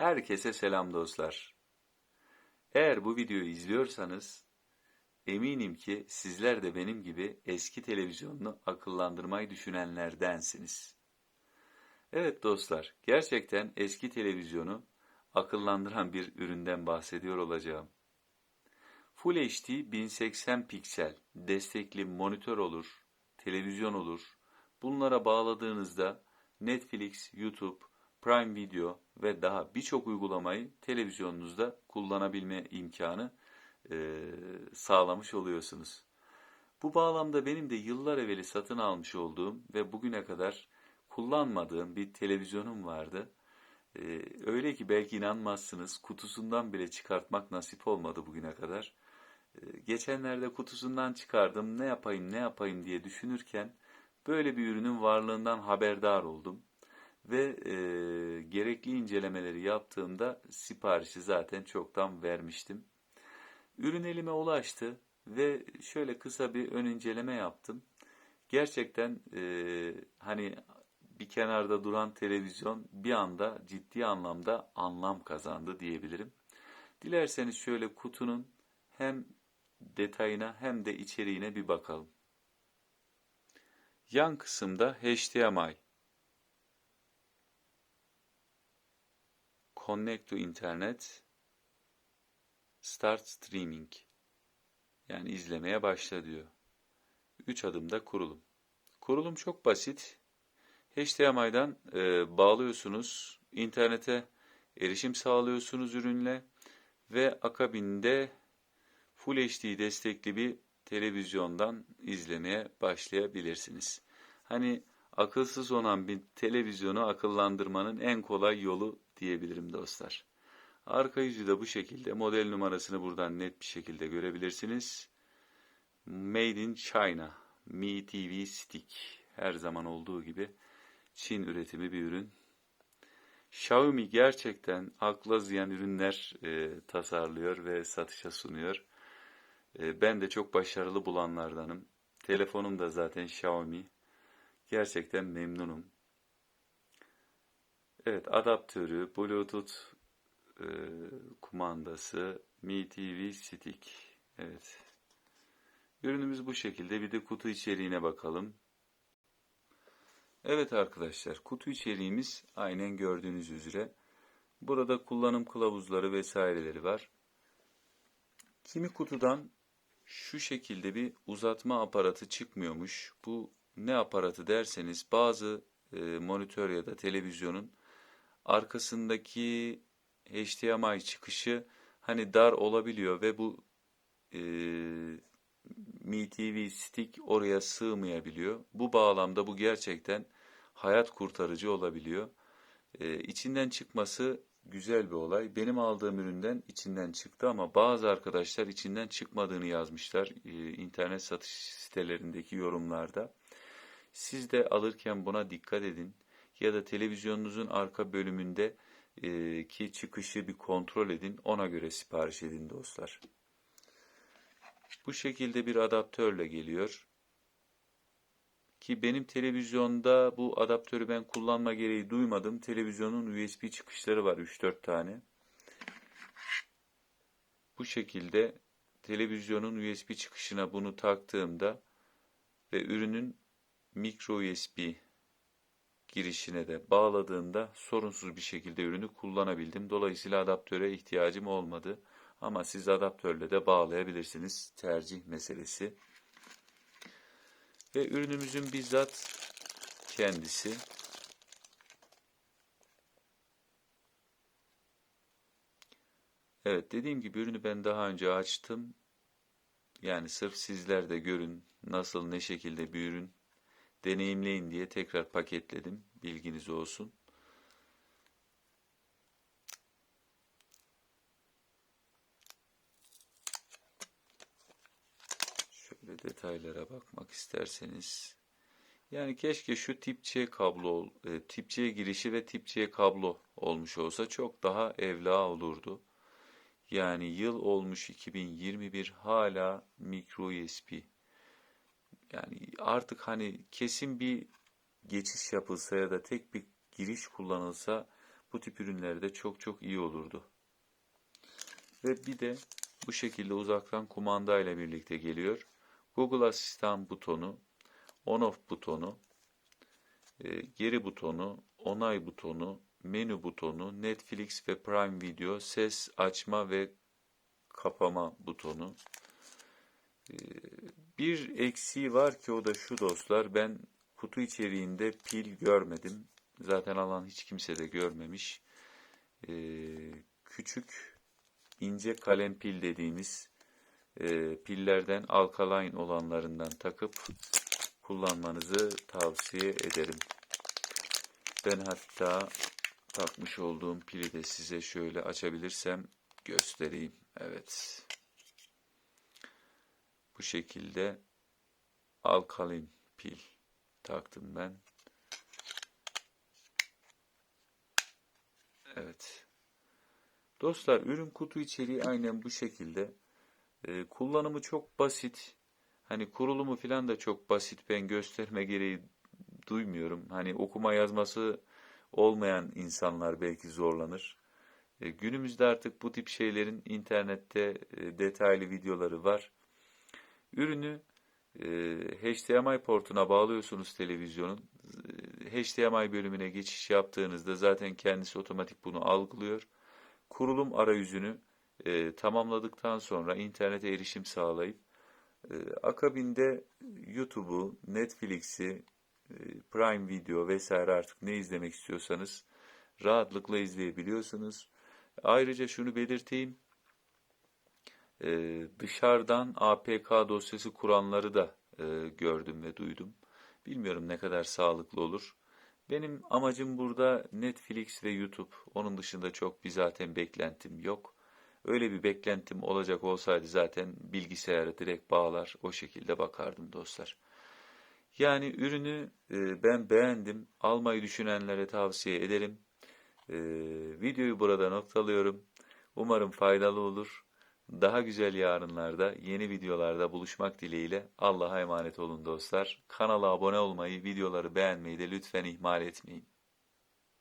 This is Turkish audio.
Herkese selam dostlar. Eğer bu videoyu izliyorsanız eminim ki sizler de benim gibi eski televizyonunu akıllandırmayı düşünenlerdensiniz. Evet dostlar, gerçekten eski televizyonu akıllandıran bir üründen bahsediyor olacağım. Full HD 1080 piksel destekli monitör olur, televizyon olur. Bunlara bağladığınızda Netflix, YouTube, Prime Video ve daha birçok uygulamayı televizyonunuzda kullanabilme imkanı e, sağlamış oluyorsunuz. Bu bağlamda benim de yıllar evveli satın almış olduğum ve bugüne kadar kullanmadığım bir televizyonum vardı. E, öyle ki belki inanmazsınız kutusundan bile çıkartmak nasip olmadı bugüne kadar. E, geçenlerde kutusundan çıkardım ne yapayım ne yapayım diye düşünürken böyle bir ürünün varlığından haberdar oldum ve e, gerekli incelemeleri yaptığımda siparişi zaten çoktan vermiştim. Ürün elime ulaştı ve şöyle kısa bir ön inceleme yaptım. Gerçekten e, hani bir kenarda duran televizyon bir anda ciddi anlamda anlam kazandı diyebilirim. Dilerseniz şöyle kutunun hem detayına hem de içeriğine bir bakalım. Yan kısımda HDMI Connect to Internet Start Streaming yani izlemeye başla diyor. 3 adımda kurulum. Kurulum çok basit. HDMI'dan e, bağlıyorsunuz, internete erişim sağlıyorsunuz ürünle ve akabinde Full HD destekli bir televizyondan izlemeye başlayabilirsiniz. Hani akılsız olan bir televizyonu akıllandırmanın en kolay yolu diyebilirim dostlar. Arka yüzü de bu şekilde. Model numarasını buradan net bir şekilde görebilirsiniz. Made in China. Mi TV Stick. Her zaman olduğu gibi Çin üretimi bir ürün. Xiaomi gerçekten akla ziyan ürünler e, tasarlıyor ve satışa sunuyor. E, ben de çok başarılı bulanlardanım. Telefonum da zaten Xiaomi. Gerçekten memnunum. Evet, adaptörü, Bluetooth e, kumandası, Mi TV Stick. Evet. Ürünümüz bu şekilde. Bir de kutu içeriğine bakalım. Evet arkadaşlar, kutu içeriğimiz aynen gördüğünüz üzere. Burada kullanım kılavuzları vesaireleri var. Kimi kutudan şu şekilde bir uzatma aparatı çıkmıyormuş. Bu ne aparatı derseniz bazı e, monitör ya da televizyonun arkasındaki HDMI çıkışı hani dar olabiliyor ve bu e, Mi TV stick oraya sığmayabiliyor. Bu bağlamda bu gerçekten hayat kurtarıcı olabiliyor. E, içinden çıkması güzel bir olay. Benim aldığım üründen içinden çıktı ama bazı arkadaşlar içinden çıkmadığını yazmışlar e, internet satış sitelerindeki yorumlarda. Siz de alırken buna dikkat edin ya da televizyonunuzun arka bölümünde e, ki çıkışı bir kontrol edin. Ona göre sipariş edin dostlar. Bu şekilde bir adaptörle geliyor. Ki benim televizyonda bu adaptörü ben kullanma gereği duymadım. Televizyonun USB çıkışları var 3-4 tane. Bu şekilde televizyonun USB çıkışına bunu taktığımda ve ürünün micro USB girişine de bağladığımda sorunsuz bir şekilde ürünü kullanabildim. Dolayısıyla adaptöre ihtiyacım olmadı. Ama siz adaptörle de bağlayabilirsiniz. Tercih meselesi. Ve ürünümüzün bizzat kendisi. Evet dediğim gibi ürünü ben daha önce açtım. Yani sırf sizler de görün nasıl ne şekilde bir ürün deneyimleyin diye tekrar paketledim. Bilginiz olsun. Şöyle detaylara bakmak isterseniz. Yani keşke şu tip C kablo, e, tip C girişi ve tip C kablo olmuş olsa çok daha evla olurdu. Yani yıl olmuş 2021 hala micro USB. Yani artık hani kesin bir geçiş yapılsa ya da tek bir giriş kullanılsa bu tip ürünlerde çok çok iyi olurdu. Ve bir de bu şekilde uzaktan kumanda ile birlikte geliyor. Google Asistan butonu, on-off butonu, e, geri butonu, onay butonu, menü butonu, Netflix ve Prime Video, ses açma ve kapama butonu. Bir eksiği var ki o da şu dostlar, ben kutu içeriğinde pil görmedim. Zaten alan hiç kimse de görmemiş. E, Küçük ince kalem pil dediğimiz e, pillerden alkaline olanlarından takıp kullanmanızı tavsiye ederim. Ben hatta takmış olduğum pili de size şöyle açabilirsem göstereyim. Evet. Bu şekilde alkalin pil taktım ben. Evet. Dostlar ürün kutu içeriği aynen bu şekilde. Ee, kullanımı çok basit. Hani kurulumu falan da çok basit. Ben gösterme gereği duymuyorum. Hani okuma yazması olmayan insanlar belki zorlanır. E, günümüzde artık bu tip şeylerin internette e, detaylı videoları var. Ürünü e, HDMI portuna bağlıyorsunuz televizyonun. E, HDMI bölümüne geçiş yaptığınızda zaten kendisi otomatik bunu algılıyor. Kurulum arayüzünü e, tamamladıktan sonra internete erişim sağlayıp e, akabinde YouTube'u, Netflix'i, e, Prime Video vesaire artık ne izlemek istiyorsanız rahatlıkla izleyebiliyorsunuz. Ayrıca şunu belirteyim. Ee, dışarıdan APK dosyası kuranları da e, gördüm ve duydum. Bilmiyorum ne kadar sağlıklı olur. Benim amacım burada Netflix ve YouTube. Onun dışında çok bir zaten beklentim yok. Öyle bir beklentim olacak olsaydı zaten bilgisayarı direkt bağlar o şekilde bakardım dostlar. Yani ürünü e, ben beğendim. Almayı düşünenlere tavsiye ederim. E, videoyu burada noktalıyorum. Umarım faydalı olur. Daha güzel yarınlarda, yeni videolarda buluşmak dileğiyle Allah'a emanet olun dostlar. Kanala abone olmayı, videoları beğenmeyi de lütfen ihmal etmeyin.